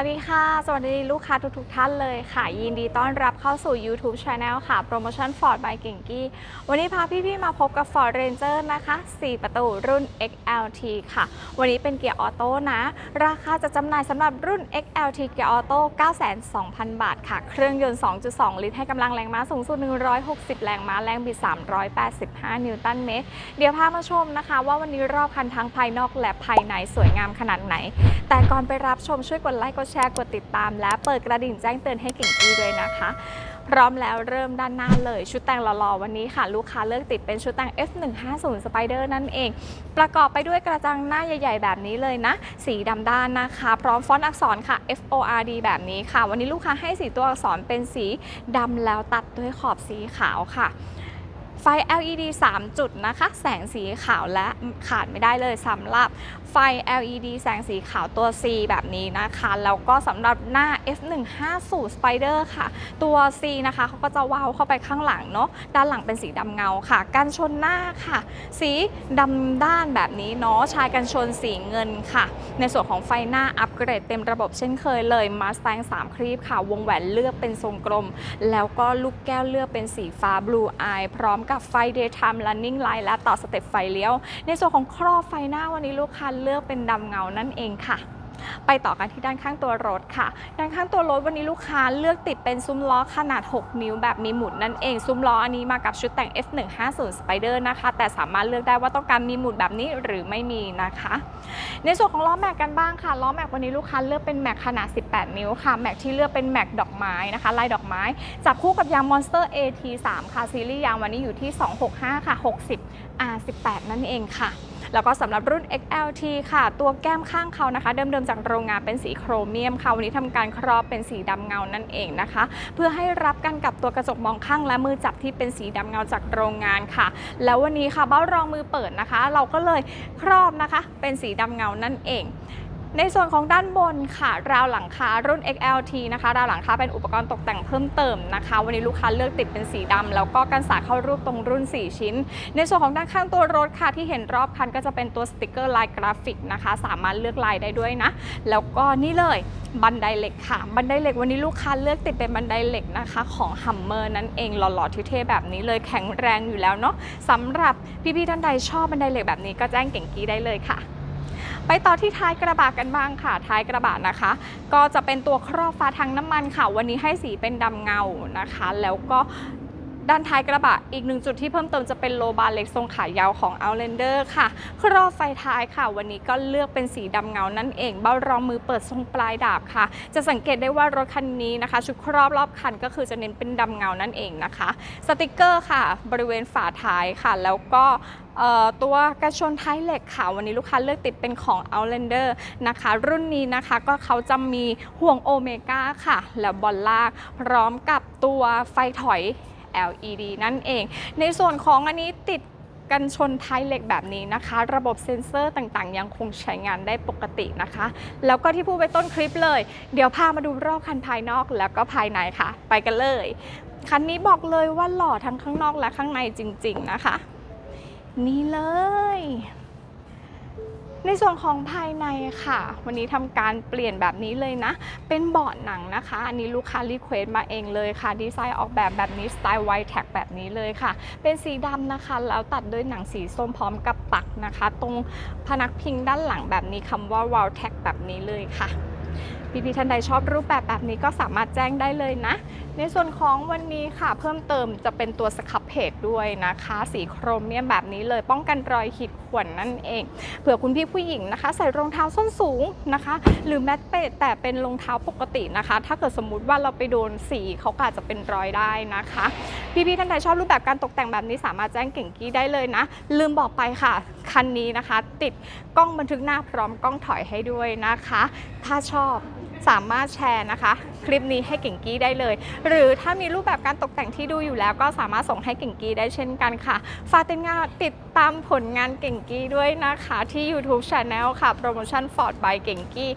วัสดีค่ะ สวัสดีลูกค้าทุกๆทท่านเลยค่ะ ยินดีต้อนรับเข้าสู่ YouTube Channel ค่ะ โปรโมชั่น Ford by เก่งกี้ วันนี้พาพี่ๆมาพบกับ Ford Ranger นะคะ 4 ประตูรุ่น XLT ค่ะ วันนี้เป็นเกียร์ออโต้นะ ราคาจะจำหน่ายสำหรับรุ่น XLT เกียร์ออโต้9,200,000 บาทค่ะ เครื่องยนต์ 2.2 ลิตรให้กำลังแรงม้าสูงสุด 160 แรงม้าแรงบิด 385 นิวตันเมตร เดี๋ยวพามาชมนะคะ ว่าวันนี้รอบคันทั้งภายนอกและภายในสวยงามขนาดไหน แต่ก่อนไปรับชมช่วยกดไลค์กดแชร์ กดติดตาม และเปิดกระดิ่งแจ้งเตือนให้เก่งกี้ด้วยนะคะ พร้อมแล้วเริ่มด้านหน้าเลย ชุดแต่งหล่อๆ วันนี้ค่ะ ลูกค้าเลือกติดเป็นชุดแต่ง F150 Spider นั่นเอง ประกอบไปด้วยกระจังหน้าใหญ่ ๆ แบบนี้เลยนะ สีดำด้านนะคะ พร้อมฟอนต์อักษรค่ะ F O R D แบบนี้ค่ะ วันนี้ลูกค้าให้สีตัวอักษรเป็นสีดำแล้วตัดด้วยขอบสีขาวค่ะ ไฟ LED 3 จุดนะคะ แสงสีขาวและขาดไม่ได้เลยสำหรับไฟ LED แสงสีขาวตัว C แบบนี้นะคะ แล้วก็สำหรับหน้า F150 Spider ค่ะ ตัว C นะคะเขาก็จะวาวเข้าไปข้างหลังเนาะด้านหลังเป็นสีดำเงาค่ะ กันชนหน้าค่ะ สีดำด้านแบบนี้เนาะชายกันชนสีเงินค่ะ ในส่วนของไฟหน้าอัปเกรดเต็มระบบเช่นเคยเลยมาส t ต n 3ครีบค่ะ วงแหวนเลือกเป็นทรงกลม แล้วก็ลูกแก้วเลือกเป็นสีฟ้า Blue Eye พร้อมกับไฟ Daytime Running Light และต่อสเต็ปไฟเลี้ยว ในส่วนของครอบไฟหน้าวันนี้ลูกค้าเลือกเป็นดำเงานั่นเองค่ะ ไปต่อกันที่ด้านข้างตัวรถค่ะ ด้านข้างตัวรถวันนี้ลูกค้าเลือกติดเป็นซุ้มล้อขนาด 6 นิ้วแบบมีหมุดนั่นเอง ซุ้มล้ออันนี้มากับชุดแต่ง F150 Spider นะคะ แต่สามารถเลือกได้ว่าต้องการมีหมุดแบบนี้หรือไม่มีนะคะ ในส่วนของล้อแม็กกันบ้างค่ะ ล้อแม็กวันนี้ลูกค้าเลือกเป็นแม็กขนาด 18 นิ้วค่ะ แม็กที่เลือกเป็นแม็กดอกไม้นะคะลายดอกไม้ จับคู่กับยาง Monster AT3 ค่ะ ซีรีส์ยางวันนี้อยู่ที่ 265 ค่ะ 60 R18 นั่นเองค่ะ แล้วก็สำหรับรุ่น XLT ค่ะ ตัวแก้มข้างเขานะคะ เดิมๆจากโรงงานเป็นสีโครเมียมค่ะ วันนี้ทำการครอบเป็นสีดำเงานั่นเองนะคะ เพื่อให้รับกันกับตัวกระจกมองข้างและมือจับที่เป็นสีดำเงาจากโรงงานค่ะ แล้ววันนี้ค่ะเบ้ารองมือเปิดนะคะ เราก็เลยครอบนะคะ เป็นสีดำเงานั่นเอง ในส่วนของด้านบนค่ะ ราวหลังคารุ่น XLT นะคะ ราวหลังคาเป็นอุปกรณ์ตกแต่งเพิ่มเติมนะคะ วันนี้ลูกค้าเลือกติดเป็นสีดำแล้วก็กันสาเข้ารูปตรงรุ่น 4 ชิ้น ในส่วนของด้านข้างตัวรถค่ะที่เห็นรอบคันก็จะเป็นตัวสติกเกอร์ลายกราฟิกนะคะ สามารถเลือกลายได้ด้วยนะ แล้วก็นี่เลยบันไดเหล็กค่ะ บันไดเหล็กวันนี้ลูกค้าเลือกติดเป็นบันไดเหล็กนะคะ ของฮัมเมอร์นั่นเองหล่อๆเท่ๆแบบนี้เลยแข็งแรงอยู่แล้วเนาะสำหรับพี่ๆท่านใดชอบบันไดเหล็กแบบนี้ก็แจ้งเก่งกี้ได้เลยค่ะ ไปต่อที่ท้ายกระบะกันบ้างค่ะ ท้ายกระบะนะคะ ก็จะเป็นตัวครอบฟ้าทางน้ำมันค่ะ วันนี้ให้สีเป็นดำเงานะคะ แล้วก็ ด้านท้ายกระบะอีกหนึ่งจุดที่เพิ่มเติมจะเป็นโลบาร์เล็กทรงขายาวของ Outlander ค่ะครอบไฟท้ายค่ะ วันนี้ก็เลือกเป็นสีดำเงานั่นเอง เบ้ารองมือเปิดทรงปลายดาบค่ะ จะสังเกตได้ว่ารถคันนี้นะคะ ชุดครอบรอบคันก็คือจะเน้นเป็นดำเงานั่นเองนะคะ สติกเกอร์ค่ะ บริเวณฝาท้ายค่ะ แล้วก็ตัวกระชนท้ายเหล็กค่ะ วันนี้ลูกค้าเลือกติดเป็นของ Outlander นะคะ รุ่นนี้นะคะก็เขาจะมีห่วงโอเมก้าค่ะ แล้วบอลลาก พร้อมกับตัวไฟถอย LED นั่นเอง ในส่วนของอันนี้ติดกันชนท้ายเหล็กแบบนี้นะคะ ระบบเซ็นเซอร์ต่างๆ ยังคงใช้งานได้ปกตินะคะ แล้วก็ที่พูดไปต้นคลิปเลย เดี๋ยวพามาดูรอบคันภายนอกแล้วก็ภายในค่ะ ไปกันเลย คันนี้บอกเลยว่าหล่อทั้งข้างนอกและข้างในจริง ๆนะคะ นี่เลย ในส่วนของภายในค่ะ วันนี้ทำการเปลี่ยนแบบนี้เลยนะ เป็นเบาะหนังนะคะ อันนี้ลูกค้ารีเควสต์มาเองเลยค่ะ ดีไซน์ออกแบบแบบนี้สไตล์ไวท์แท็กแบบนี้เลยค่ะ เป็นสีดำนะคะ แล้วตัดด้วยหนังสีส้มพร้อมกับปักนะคะ ตรงพนักพิงด้านหลังแบบนี้คำว่าวาวแท็กแบบนี้เลยค่ะ พี่ๆท่านใดชอบรูปแบบแบบนี้ก็สามารถแจ้งได้เลยนะ ในส่วนของวันนี้ค่ะเพิ่มเติมจะเป็นตัวสครับเพจด้วยนะคะ สีโครเมียมแบบนี้เลยป้องกันรอยขีดข่วนนั่นเอง เผื่อคุณพี่ผู้หญิงนะคะ ใส่รองเท้าส้นสูงนะคะ หรือแม้แต่เป็นรองเท้าปกตินะคะ ถ้าเกิดสมมุติว่าเราไปโดนสีเขาก็อาจจะเป็นรอยได้นะคะ พี่ๆท่านใดชอบรูปแบบการตกแต่งแบบนี้สามารถแจ้งเก่งกี้ได้เลยนะ ลืมบอกไปค่ะคันนี้นะคะ ติดกล้องบันทึกหน้าพร้อมกล้องถอยให้ด้วยนะคะ ถ้าชอบสามารถแชร์นะคะ คลิปนี้ให้เก่งกี้ได้เลย หรือถ้ามีรูปแบบการตกแต่งที่ดูอยู่แล้ว ก็สามารถส่งให้เก่งกี้ได้เช่นกันค่ะ ฝากติดงานติด ตามผลงานเก่งกี้ด้วยนะคะที่ YouTube Channel ค่ะ โปรโมชั่น Ford by เก่งกี้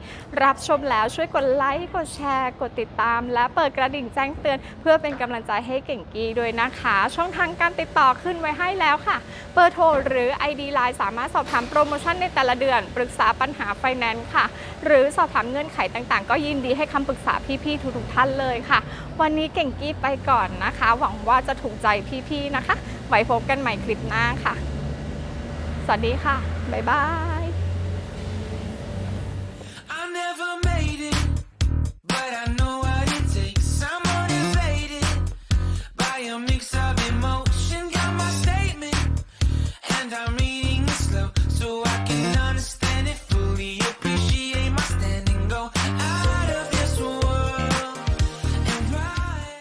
รับชมแล้วช่วยกดไลค์ กดแชร์ กดติดตาม และเปิดกระดิ่งแจ้งเตือน เพื่อเป็นกำลังใจให้เก่งกี้ด้วยนะคะ ช่องทางการติดต่อขึ้นไว้ให้แล้วค่ะ เบอร์โทรหรือ ID Line สามารถสอบถามโปรโมชั่นในแต่ละเดือน ปรึกษาปัญหาไฟแนนซ์ค่ะ หรือสอบถามเงื่อนไขต่างๆ ก็ยินดีให้คำปรึกษาพี่ๆทุกๆท่านเลยค่ะ วันนี้เก่งกี้ไปก่อนนะคะ หวังว่าจะถูกใจพี่ๆนะคะไว้พบกันใหม่คลิปหน้าค่ะ สวัสดีค่ะ บ๊ายบาย